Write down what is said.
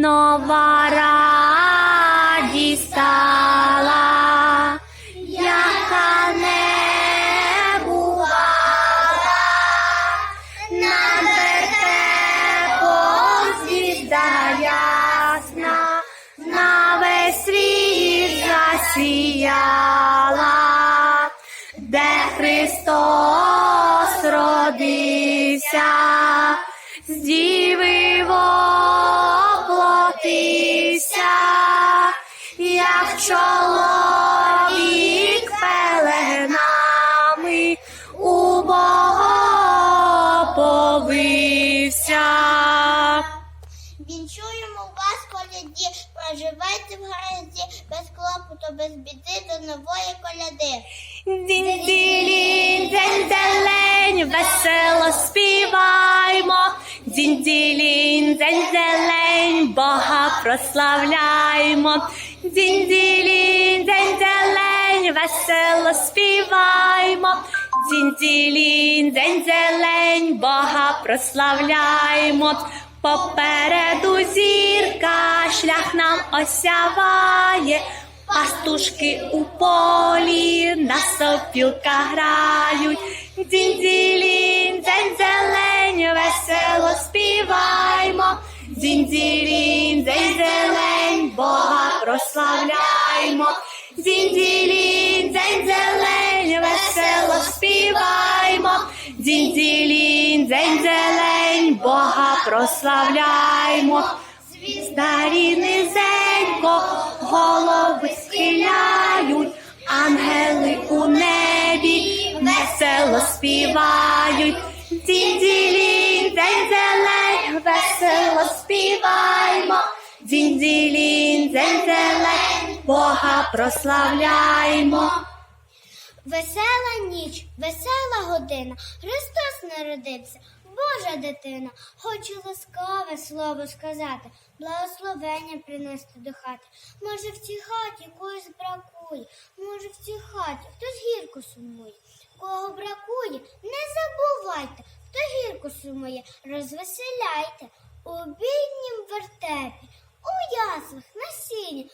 нова радість стала, яка не бувала, на весь світ засіяла, де Христос родився, з діви Вінчуємо вас, коляді, проживайте в гаразді, без клопоту, без біди до нової коляди. Дзінь-дзілінь, дзень-зелень, весело співаймо. Дзінь-дзілінь, дзень-зелень, Бога прославляймо. Дзінь-дзілінь, дзень-зелень, весело співаймо. Дзінь-дзілінь, дзень-зелень, Бога прославляймо. Попереду зірка шлях нам осяває. Пастушки у полі на сопілках грають, дзінь-дзілінь, дзень-зелень, весело співаймо, дзінь-дзілінь, дзень-зелень, Бога прославляймо, дзінь-дзілінь, дзень-зелень, весело співаймо, дзінь-дзілінь, Бога прославляймо. Старі низенько голови схиляють, ангели у небі весело співають. Дзінь-дзілінь, дзень-зелень, весело співаймо. Дзінь-дзілінь, дзень-зелень, Бога прославляймо. Весела ніч, весела година, Христос народився, Божа дитина. Хочу ласкаве слово сказати, благословення принести до хати. Може, в цій хаті когось бракує, може, в цій хаті хтось гірко сумує. Кого бракує, не забувайте, хто гірко сумує, розвеселяйте у біднім вертепі, у яслах на сіні.